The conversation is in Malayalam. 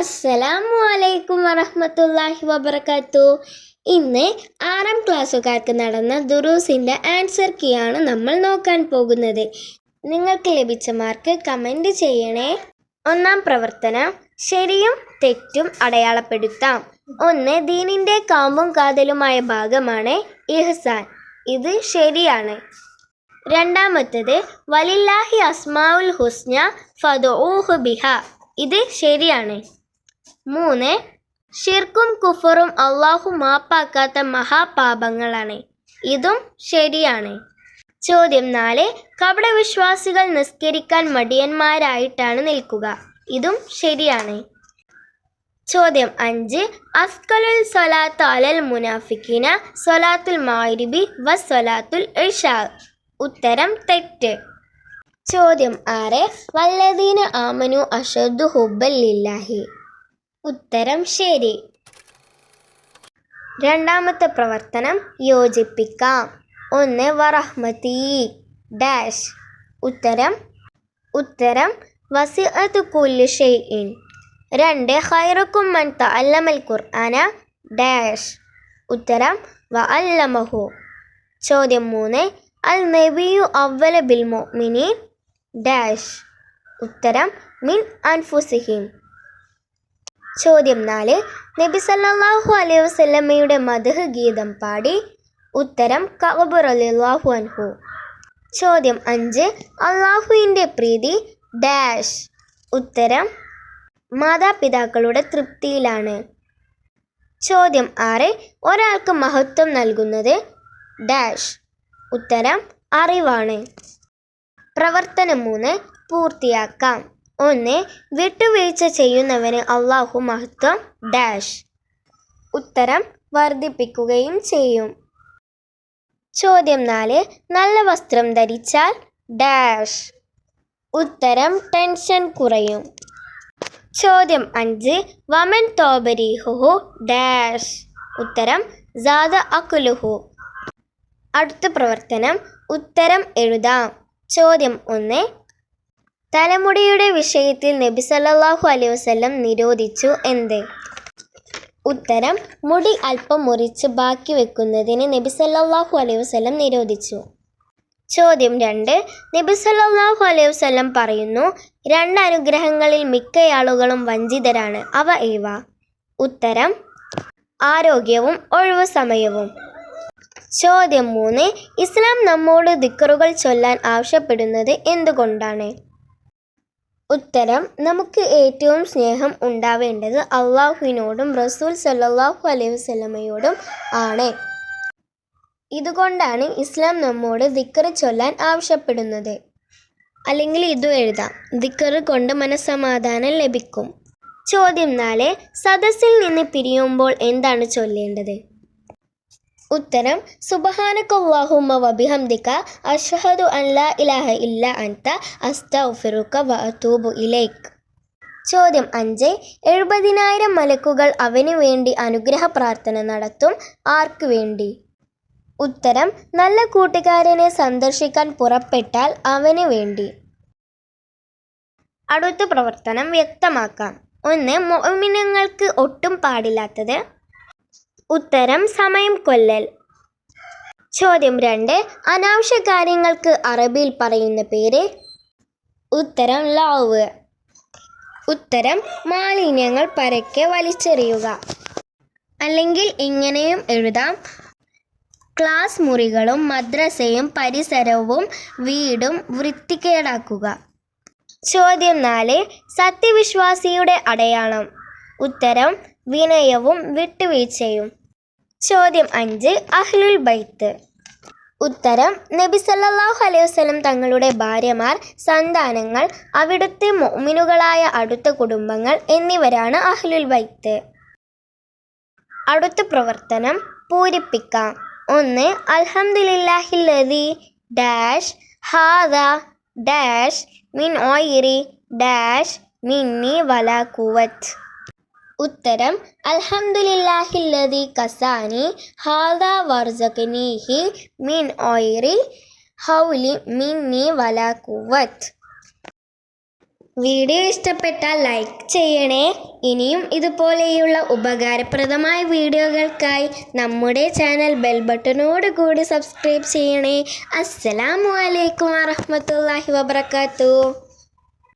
അസ്സലാമു അലൈക്കും വറഹമത്തല്ലാഹി വബർക്കാത്തു ഇന്ന് ആറാം ക്ലാസ്സുകാർക്ക് നടന്ന ദുറൂസിന്റെ ആൻസർ കീ ആണ് നമ്മൾ നോക്കാൻ പോകുന്നത്. നിങ്ങൾക്ക് ലഭിച്ച മാർക്ക് കമന്റ് ചെയ്യണേ. ഒന്നാം പ്രവർത്തനം ശരിയും തെറ്റും അടയാളപ്പെടുത്താം. ഒന്ന് ദീനിന്റെ കാമ്പും കാതലുമായ ഭാഗമാണ് ഇഹ്സാൻ. ഇത് ശരിയാണ്. രണ്ടാമത്തത് വലില്ലാഹി അസ്മാഉൽ ഹുസ്ന ഫദൂഹു ബിഹ. ഇത് ശരിയാണ്. മൂന്ന് ഷിർക്കും കുഫറും അള്ളാഹു മാപ്പാക്കാത്ത മഹാപാപങ്ങളാണ്. ഇതും ശരിയാണ്. ചോദ്യം നാല് കപട വിശ്വാസികൾ നിസ്കരിക്കാൻ മടിയന്മാരായിട്ടാണ് നിൽക്കുക. ഇതും ശരിയാണ്. ചോദ്യം അഞ്ച് അസ്കലുൽ സൊലാത്ത് അലൽ മുനാഫിക്കിന സൊലാത്തുൽ മാരിബി വ സൊലാത്തുൽ ഇഷാ ഉത്തരം തെറ്റ്. ചോദ്യം ആറ് വല്ലദീന ആമനു അഷദ്ദു ഹുബ്ബൽ ലില്ലാഹി. ഉത്തരം ശരി. രണ്ടാമത്തെ പ്രവർത്തനം യോജിപ്പിക്കാം. ഒന്ന് വറഹ്മതി ഡാഷ്. ഉത്തരം ഉത്തരം വസിഅത്ത് കുല്ലു ഷെയ്ഇൻ രണ്ട് ഹൈറക്കും മൻ തഅല്ലമൽ ഖുർആന ഡാഷ്. ഉത്തരം വ അല്ലമഹു ചോദ്യം മൂന്ന് അൽ നബിയു അവല ബിൽ മുഅ്മിനീൻ ഡാഷ്. ഉത്തരം മിൻ അൻഫുസിഹിം. ചോദ്യം നാല്. നബി സല്ലാഹു അലൈഹി വസല്ലമയുടെ മധുഹ് ഗീതം പാടി. ഉത്തരം കബുർ റളിയല്ലാഹു അൻഹു. ചോദ്യം അഞ്ച്. അള്ളാഹുവിന്റെ പ്രീതി ഡാഷ്. ഉത്തരം മാതാപിതാക്കളുടെ തൃപ്തിയിലാണ്. ചോദ്യം ആറ്. ഒരാൾക്ക് മഹത്വം നൽകുന്നത് ഡാഷ്. ഉത്തരം അറിവാണ്. പ്രവർത്തനം മൂന്ന്. പൂർത്തിയാക്കാം. ഒന്ന് വിട്ടുവീഴ്ച ചെയ്യുന്നവന് അള്ളാഹു മഹത്വം ഡാഷ് ഉത്തരം വർദ്ധിപ്പിക്കുകയും ചെയ്യും. ചോദ്യം നാല് നല്ല വസ്ത്രം ധരിച്ചാൽ ഡാഷ് ഉത്തരം ടെൻഷൻ കുറയും. ചോദ്യം അഞ്ച് വമൻ തോബരിഹുഹു ഡാഷ് ഉത്തരം ജാദ അക്കുലുഹു അടുത്ത പ്രവർത്തനം ഉത്തരം എഴുതാം. ചോദ്യം ഒന്ന് തലമുടിയുടെ വിഷയത്തിൽ നബി സല്ലല്ലാഹു അലൈഹി വസല്ലം നിരോധിച്ചു എന്ത്? ഉത്തരം മുടി അല്പം മുറിച്ച് ബാക്കി വെക്കുന്നതിന് നബി സല്ലല്ലാഹു അലൈഹി വസല്ലം നിരോധിച്ചു. ചോദ്യം രണ്ട് നബി സല്ലല്ലാഹു അലൈഹി വസല്ലം പറയുന്നു രണ്ട് അനുഗ്രഹങ്ങളിൽ മിക്ക ആളുകളും വഞ്ചിതരാണ് അവ ഏവ? ഉത്തരം ആരോഗ്യവും ഒഴിവു സമയവും. ചോദ്യം മൂന്ന് ഇസ്ലാം നമ്മോട് ദിക്കറുകൾ ചൊല്ലാൻ ആവശ്യപ്പെടുന്നത് എന്തുകൊണ്ടാണ്? ഉത്തരം നമുക്ക് ഏറ്റവും സ്നേഹം ഉണ്ടാവേണ്ടത് അള്ളാഹുവിനോടും റസൂൽ സല്ലാഹു അലൈഹി വസ്ലമയോടും ആണ്. ഇതുകൊണ്ടാണ് ഇസ്ലാം നമ്മോട് ദിക്കറ് ചൊല്ലാൻ ആവശ്യപ്പെടുന്നത്. അല്ലെങ്കിൽ ഇതും എഴുതാം ദിക്കറ് കൊണ്ട് മനസ്സമാധാനം ലഭിക്കും. ചോദ്യം നാല് സദസ്സിൽ നിന്ന് പിരിയുമ്പോൾ എന്താണ് ചൊല്ലേണ്ടത്? ഉത്തരം സുബഹാനക്കല്ലാഹുമ്മ വബിഹംദിക അഷ്ഹദു അൻ ലാ ഇലാഹ ഇല്ല അൻത അസ്തഗ്ഫിറുക വ അതൂബു ഇലൈക്. ചോദ്യം അഞ്ച് എഴുപതിനായിരം മലക്കുകൾ അവന് വേണ്ടി അനുഗ്രഹ പ്രാർത്ഥന നടത്തും ആർക്കു വേണ്ടി? ഉത്തരം നല്ല കൂട്ടുകാരനെ സന്ദർശിക്കാൻ പുറപ്പെട്ടാൽ അവന് വേണ്ടി. അടുത്ത പ്രവർത്തനം വ്യക്തമാക്കാം. ഒന്ന് മോമിനങ്ങൾക്ക് ഒട്ടും പാടില്ലാത്തത് ഉത്തരം സമയം കൊല്ലൽ. ചോദ്യം രണ്ട്. അനാവശ്യ കാര്യങ്ങൾക്ക് അറബിയിൽ പറയുന്ന പേര്? ഉത്തരം ലാവ്. ഉത്തരം മാലിന്യങ്ങൾ പരക്കെ വലിച്ചെറിയുക. അല്ലെങ്കിൽ ഇങ്ങനെയും എഴുതാം. ക്ലാസ് മുറികളും മദ്രസയും പരിസരവും വീടും വൃത്തികേടാക്കുക. ചോദ്യം നാല്. സത്യവിശ്വാസിയുടെ അടയാളം. ഉത്തരം വിനയവും വിട്ടുവീഴ്ചയും. ചോദ്യം അഞ്ച് അഹ്ലുൽ ബൈത്ത്. ഉത്തരം നബി സല്ലാഹു അലൈഹി വസ്ലം തങ്ങളുടെ ഭാര്യമാർ സന്താനങ്ങൾ അവിടുത്തെ മോമിനുകളായ അടുത്ത കുടുംബങ്ങൾ എന്നിവരാണ് അഹ്ലുൽ ബൈത്ത്. അടുത്ത പ്രവർത്തനം പൂരിപ്പിക്കാം. ഒന്ന് അൽഹംദുലില്ലാഹില്ലദി ഡാഷ് ഹാദ ഡാഷ് മിൻ ഓയിരി ഡാഷ് മിന്നി വലാ കുവത്ത്. ഉത്തരം അൽഹംദുലില്ലാഹില്ലദി കസാനി ഹാദ വർസഖനീഹി മിൻ ഓയിറി ഹൗലി മിന്നി വല കുവത്ത് വീഡിയോ ഇഷ്ടപ്പെട്ടാൽ ലൈക്ക് ചെയ്യണേ. ഇനിയും ഇതുപോലെയുള്ള ഉപകാരപ്രദമായ വീഡിയോകൾക്കായി നമ്മുടെ ചാനൽ ബെൽ ബട്ടണോട് കൂടി സബ്സ്ക്രൈബ് ചെയ്യണേ. അസ്സലാമു അലൈക്കും വറഹ്മത്തുള്ളാഹി വബർക്കാത്തു